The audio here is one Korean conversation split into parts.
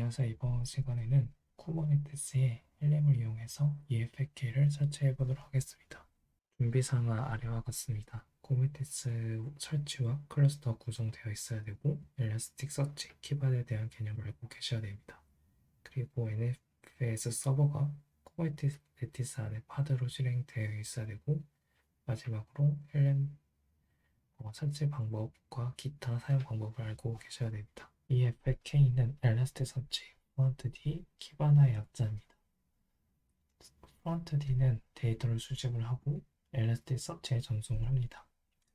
안녕하세요. 이번 시간에는 쿠버네티스의 헬렘을 이용해서 EFK를 설치해 보도록 하겠습니다. 준비사항은 아래와 같습니다. 쿠버네티스 설치와 클러스터 구성되어 있어야 되고 엘라스틱 서치, 키바드에 대한 개념을 알고 계셔야 됩니다. 그리고 NFS 서버가 쿠버네티스 안에 파드로 실행되어 있어야 되고 마지막으로 헬렘 어, 설치 방법과 기타 사용 방법을 알고 계셔야 됩니다. EFK는 엘라스틱 서치, 프론트 D, 키바나의 약자입니다. 프론트 D는 데이터를 수집을 하고 엘라스틱 서치에 전송을 합니다.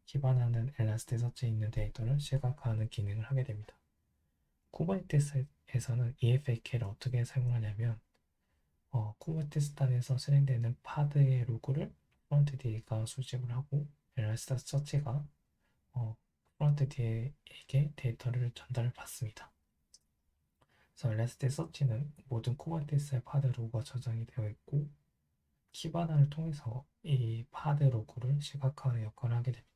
키바나는 엘라스틱 서치에 있는 데이터를 시각화하는 기능을 하게 됩니다. 쿠버네티스에서는 EFK를 어떻게 사용하냐면 어, 쿠버네티스 단에서 실행되는 파드의 로그를 프론트 D가 수집을 하고 엘라스틱 서치가 어, 프론트 D에게 데이터를 전달을 받습니다. 그래서 엘라스틱 서치는 모든 쿠버네티스의 파드 로그가 저장이 되어 있고 키바나를 통해서 이 파드 로그를 시각화하는 역할을 하게 됩니다.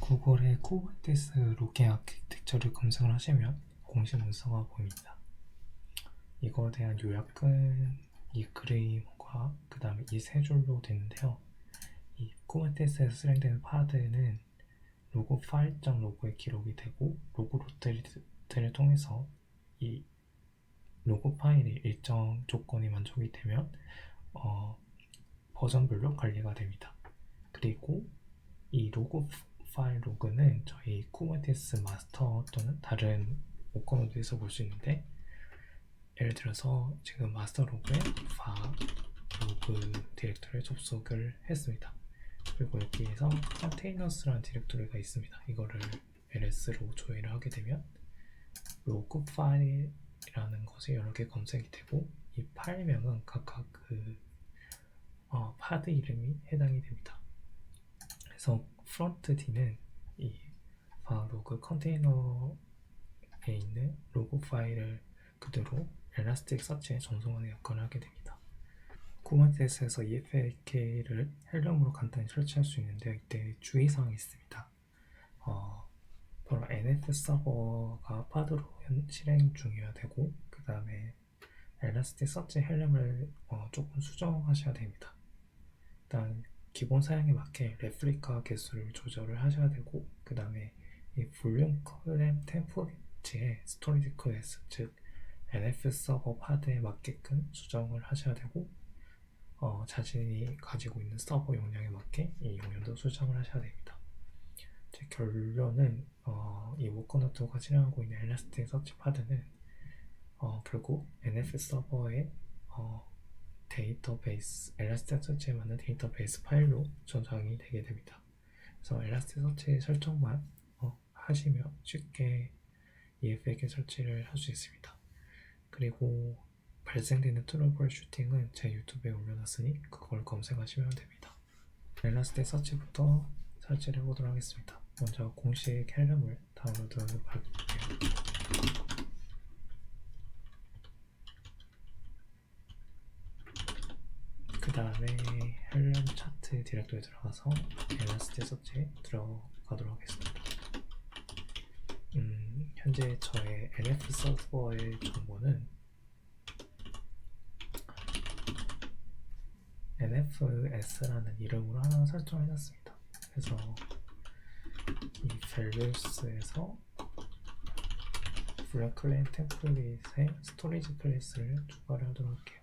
구글의 쿠버네티스 로깅 아키텍처를 검색을 하시면 공식 문서가 보입니다. 이거에 대한 요약은 이 그림과 그 다음에 이 세 줄로 되는데요. 이 쿠버네티스에서 실행되는 파드는 로고 파일.로그에 로그에 기록이 되고 로고 루트를 통해서 이 로고 파일이 일정 조건이 만족이 되면 어, 버전별로 관리가 됩니다. 그리고 이 로고 파일 로그는 저희 쿠버네티스 마스터 또는 다른 오커노드에서 볼 수 있는데 예를 들어서 지금 마스터 로그에 파 로그 디렉터리에 접속을 했습니다. 그리고 여기에서 컨테이너스라는 디렉토리가 있습니다. 이거를 ls로 조회를 하게 되면 로그 파일이라는 것이 여러 개 검색이 되고 이 파일명은 각각 그 어, 파드 이름이 해당이 됩니다. 그래서 프론트 D는 이 로그 컨테이너에 있는 로그 파일을 그대로 엘라스틱 서치에 전송하는 역할을 하게 됩니다. 쿠버네티스에서 EFK를 헬름으로 간단히 설치할 수 있는데 이때 주의사항이 있습니다. 어, 바로 NF 서버가 파드로 실행 중이어야 되고 그 다음에 엘라스틱 서치 헬름을 어, 조금 수정하셔야 됩니다. 일단 기본 사양에 맞게 레플리카 개수를 조절을 하셔야 되고 그 다음에 이 볼륨 클램 템포리지의 스토리지 클래스 즉 NF 서버 파드에 맞게끔 수정을 하셔야 되고 어, 자신이 가지고 있는 서버 용량에 맞게 이 용량도 수정을 하셔야 됩니다. 제 결론은 어, 이 워커노트가 실행하고 있는 엘라스틱 서치 파드는 어, 결국 NF 서버의 어, 데이터베이스, 엘라스틱 서치에 맞는 데이터베이스 파일로 저장이 되게 됩니다. 그래서 엘라스틱 서치 설정만 어, 하시면 쉽게 EFX 설치를 할 수 있습니다. 그리고 발생되는 트러블 슈팅은 제 유튜브에 올려놨으니 그걸 검색하시면 됩니다. 엘라스틱 서치부터 설치를 해보도록 하겠습니다. 먼저 공식 헬름을 다운로드 받을게요. 그 다음에 헬름 차트 디렉토리에 들어가서 엘라스틱 서치에 들어가도록 하겠습니다. 음, 현재 저의 NF 서버의 정보는 NFS라는 이름으로 하나 설정해놨습니다. 그래서 이 values에서 블랙클레임 템플릿에 스토리지 클래스를 추가를 하도록 할게요.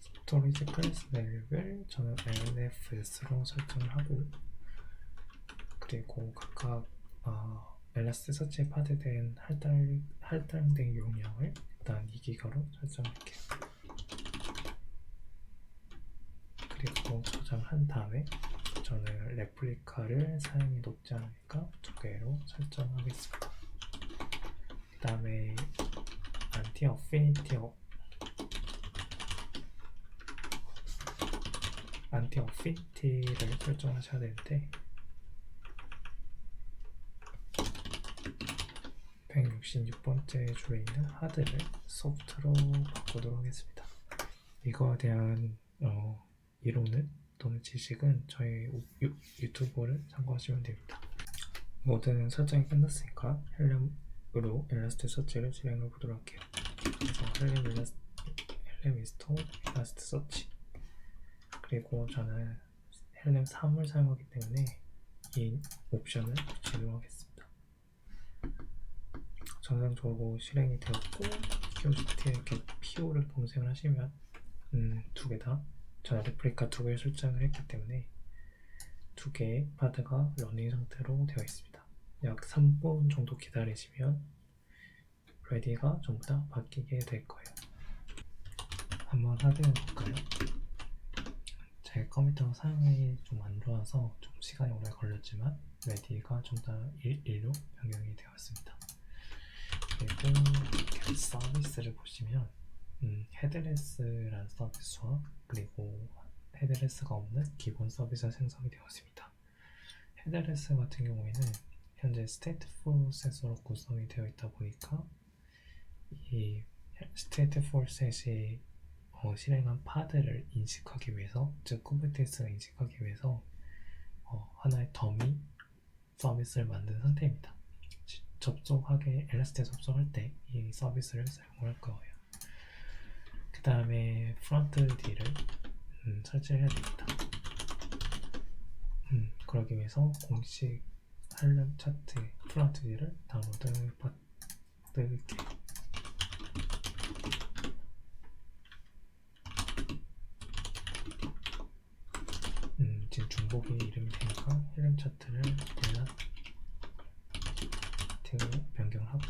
스토리지 클래스 밸류를 저는 NFS로 설정을 하고 그리고 각각 어, 엘라스틱 서치에 파드된 할당, 할당된 용량을 일단 2기가로 설정할게요. 그리고 저장한 다음에 저는 레플리카를 사용이 높지 않으니까 두 개로 설정하겠습니다. 그 다음에 안티 어피니티 어 안티 어피니티를 설정하셔야 되는데 166번째 줄에 있는 하드를 소프트로 바꾸도록 하겠습니다. 이거에 대한 어, 이론은 또는 지식은 저희 유, 유튜브를 참고하시면 됩니다. 모든 설정이 끝났으니까 헬렘으로 엘라스트 서치를 실행해 보도록 할게요. 그래서 헬렘 엘라스 헬렘 인스톨 엘라스트 서치 그리고 저는 헬렘 3을 사용하기 때문에 이 옵션을 붙이도록 하겠습니다. 정상적으로 실행이 되었고 큐스트에 이렇게 PO를 검색을 하시면 음, 두 개 다 저는 레플리카 두 개를 설정을 했기 때문에 두 개의 파드가 러닝 상태로 되어 있습니다. 약 3분 정도 기다리시면 레디가 전부 다 바뀌게 될 거예요. 한번 확인해 볼까요? 제 컴퓨터 사양이 좀 안 좋아서 좀 시간이 오래 걸렸지만 레디가 전부 다 일, 일로 변경이 되었습니다. 그리고 서비스를 보시면 음, 헤드레스라는 서비스와 그리고 헤드레스가 없는 기본 서비스가 생성이 되었습니다. 헤드레스 같은 경우에는 현재 스테이트풀 셋으로 구성이 되어 있다 보니까 이 스테이트풀 셋이 어, 실행한 파드를 인식하기 위해서 즉 쿠버네티스를 인식하기 위해서 어, 하나의 더미 서비스를 만든 상태입니다. 접속하게 엘라스트에 접속할 때 이 서비스를 사용할 거예요. 그 다음에 프론트 D를 음, 설치해야 됩니다. 음, 그러기 위해서 공식 할렘 차트 프론트 D를 다운로드 받을게요. 음, 지금 중복이 이름이 되니까 헬렘 차트를 내가 등을 변경을 하고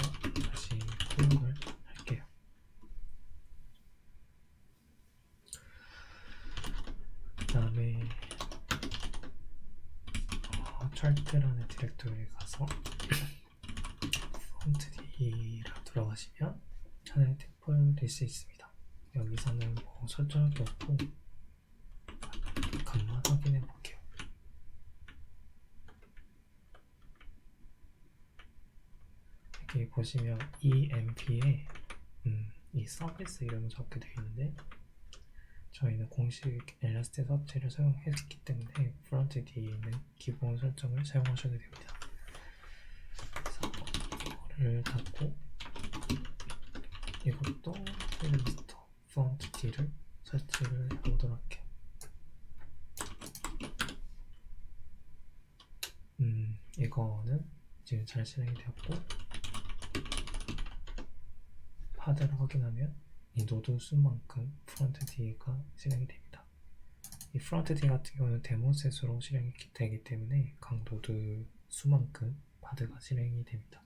다시 클릭을 할게요. 그 다음에 어, 차트라는 디렉토리에 가서 폰트 D라 들어가시면 하나의 템플릿이 있습니다. 여기서는 뭐 설정할 게 없고 간만 확인해 볼게요. 여기 보시면 EMP에 음, 이 서비스 이름이 적게 되어 있는데 저희는 공식 엘라스트 서치를 사용했기 때문에 프론트 뒤에 있는 기본 설정을 사용하셔도 됩니다. 그래서 이거를 닫고 이것도 헬리스터 프론트 D를 설치를 해보도록 할게요. 음, 이거는 지금 잘 실행이 되었고 파드를 확인하면 이 노드 수만큼 프론트 D가 실행이 됩니다. 이 프론트 D 같은 경우는 데모셋으로 실행이 되기 때문에 각 노드 수만큼 파드가 실행이 됩니다.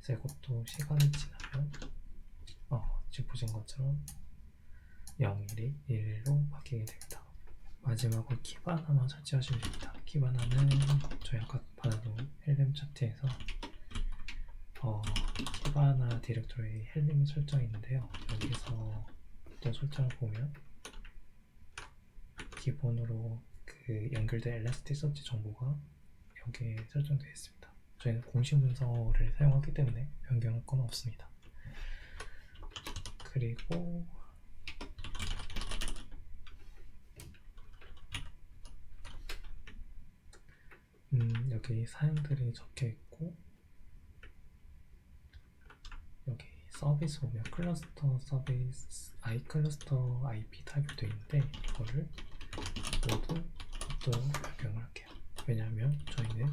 그래서 이것도 시간이 지나면 어, 지금 보신 것처럼 0일이 1로 바뀌게 됩니다. 마지막으로 키바나만 설치하시면 됩니다. 키바나는 저희 아까 받아놓은 헬렘 차트에서 어, 키바나 디렉토리 헬림이 설정이 있는데요. 여기서 또 설정을 보면 기본으로 그 연결된 엘라스틱 서치 정보가 여기에 설정되어 있습니다. 저희는 공식 문서를 사용하기 때문에 변경할 건 없습니다. 그리고 음, 여기 사양들이 적혀 있고 여기 서비스 보면 클러스터 서비스 i 클러스터 IP 타입이 되어 있는데 이거를 모두 또 변경을 할게요. 왜냐하면 저희는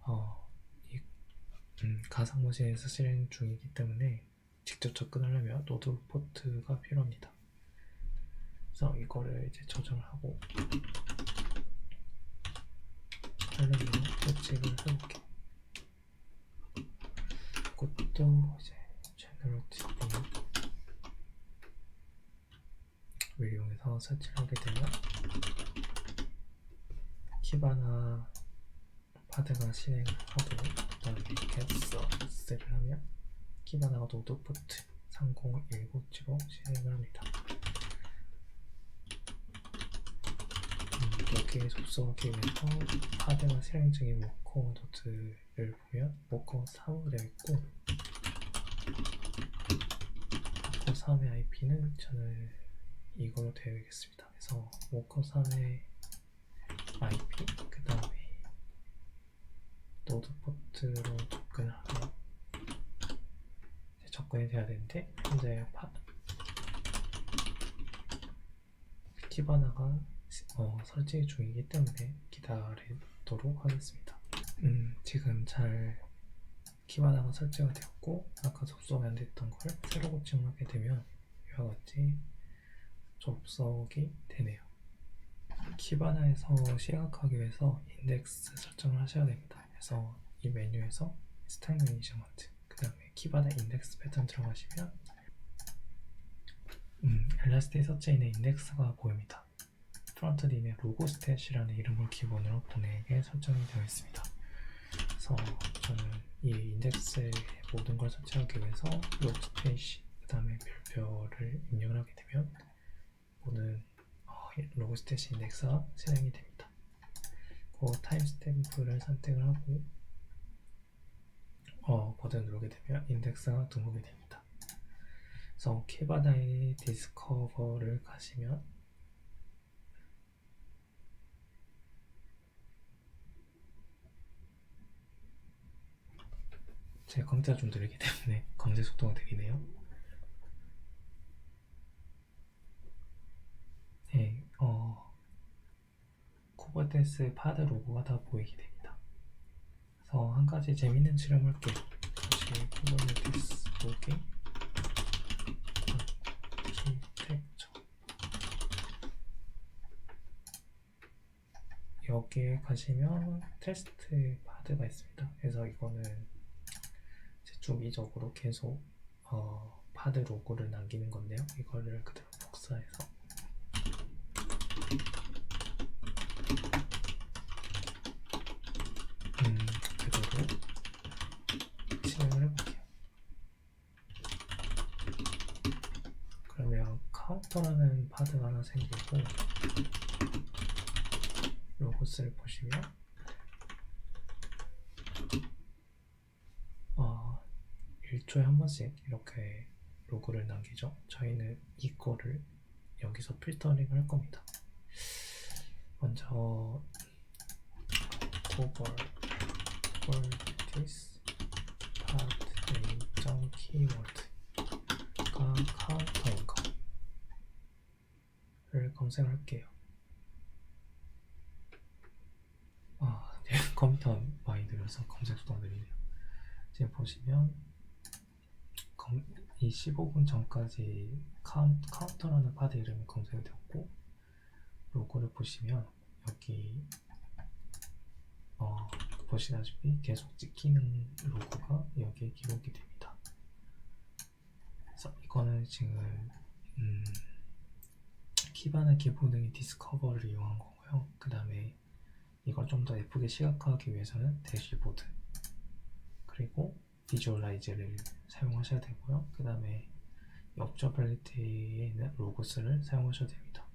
어, 이 음, 가상 머신에서 실행 중이기 때문에 직접 접근하려면 노드 포트가 필요합니다. 그래서 이거를 이제 조정을 하고 하려면 설치를 해볼게요. 그것도 이제 TV 를 이용해서 설치를 하게 되면 키바나 파드가 실행을 하고 그 다음에 겟 서비스를 하면 키바나가 노드 포트 3019로 실행을 합니다. 음, 여 기에 접속하기 위해서 파드가 실행 중인 워커 노트를 보면 워커 3으로 되어 있고 워커 3의 IP는 저는 이걸로 되어 있겠습니다. 그래서 워커 3의 IP 그 다음에 노드 포트로 접근하면 이제 접근이 돼야 되는데 현재 파, 키바나가 어, 설치 중이기 때문에 기다리도록 하겠습니다. 음, 지금 잘 키바나가 설치가 되었고 아까 접속이 안 됐던 걸 새로 고침을 하게 되면 이와 같이 접속이 되네요. 키바나에서 시각하기 위해서 인덱스 설정을 하셔야 됩니다. 그래서 이 메뉴에서 스타일 매니저먼트 그 다음에 키바나 인덱스 패턴 들어가시면 음, 엘라스틱 서체인의 인덱스가 보입니다. 프론트딘의 로고 스탯이라는 이름을 기본으로 본인에게 설정이 되어 있습니다. 그래서 저는 이 인덱스의 모든 걸 설치하기 위해서 로고 스탯 그 다음에 별표를 입력을 하게 되면 모든 어, 로고 스탯 인덱스가 실행이 됩니다. 그 타임스탬프를 선택을 하고 어, 버튼 누르게 되면 인덱스가 등록이 됩니다. 그래서 키바나의 디스커버를 가시면 제 검색가 좀 느리기 때문에 검색 속도가 느리네요. 네, 어, 쿠버네스 파드 로고가 다 보이게 됩니다. 그래서 한 가지 재밌는 실험을 할게요. 다시 쿠버네티스 로깅 아키텍처 여기에 가시면 테스트 파드가 있습니다. 그래서 이거는 주기적으로 계속 어, 파드 로고를 남기는 건데요. 이거를 그대로 복사해서 음, 그대로 실행을 해볼게요. 그러면 카운터라는 파드가 하나 생기고 로고스를 보시면 어, 1초에 한 번씩 이렇게 로고를 남기죠. 저희는 이거를 여기서 필터링을 할 겁니다. 먼저 cover qualities part a keyword가 카운터인 거를 검색을 할게요. 아, 네, 컴퓨터 많이 느려서 검색 속도가 느리네요. 지금 보시면 검, 이 15분 전까지 카운, 카운터라는 파드 이름이 검색이 되었고 로고를 보시면 여기 어, 보시다시피 계속 찍히는 로고가 여기에 기록이 됩니다. 그래서 이거는 지금 음, 키바나 기본등의 디스커버를 이용한 거고요. 그 다음에 이걸 좀 더 예쁘게 시각화하기 위해서는 대시보드 그리고 비주얼라이즈를 사용하셔야 되고요. 그 다음에 업저빌리티에 있는 로고스를 사용하셔야 됩니다.